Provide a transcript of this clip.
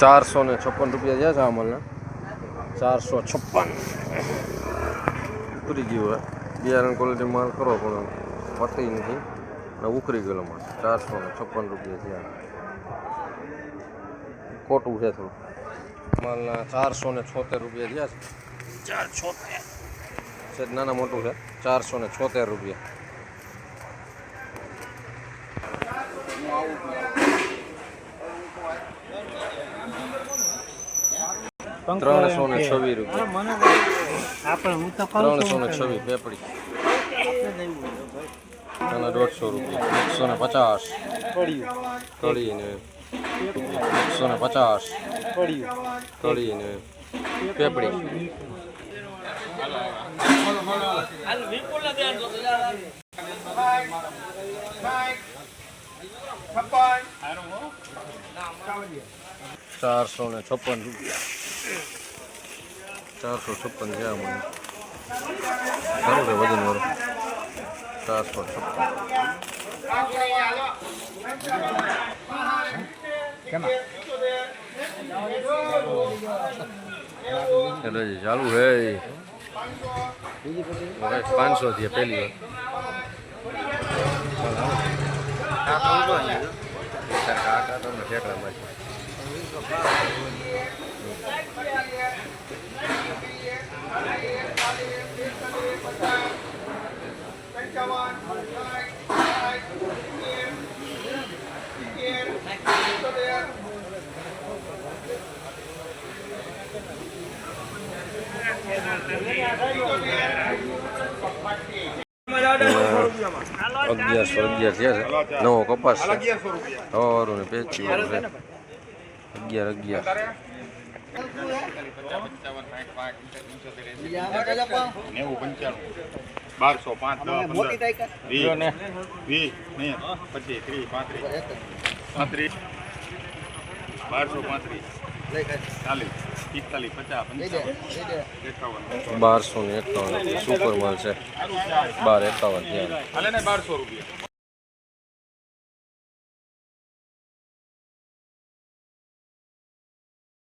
ચારસો ને છપ્પન રૂપિયા થયા છે અમલના ચારસો છપ્પન. ઉતરી ગયું હોય બિયારણ ક્વોલિટી માલ કરો પણ પતી નથી. ને ઉકરી ગયેલો માલ. ચારસો ને છપ્પન રૂપિયા થયા. ખોટું છે થોડું. માલના ચારસો ને છોતેર રૂપિયા થયા છે. ચાર છોતેર છે નાના મોટું છે. ચારસો ને છોતેર રૂપિયા. ત્રણસો ને છવ્વીસ રૂપિયા. આપણે હું તો ત્રણસો ને છવ્વીસ પેપડી અને દોઢસો રૂપિયા. એકસો ને પચાસ. કઢી ને એકસો ને પચાસ. કઢી ને પેપડી ચારસો ને છપ્પન રૂપિયા. ચારસો છપ્પન છે મને સારું છે વજન વાળું ચારસો છપ્પન એટલે જી ચાલુ હે પાંચસો થી પહેલી વાર કાકા તમને ઠેકડા મારી અગિયારસો અગિયાર થયા છે નવો કપાસ છે. સવારું ને પેચી વાળું છે અગિયાર અગિયાર. નેવું પંચાણું બારસો પાંચ વીસ પચીસ ત્રીસ પાંત્રીસ. પાંત્રીસ. બારસો પાંત્રીસ. બારસો ને એકાવન સુપર માલ છે. બાર એકાવન બારસો રૂપિયા.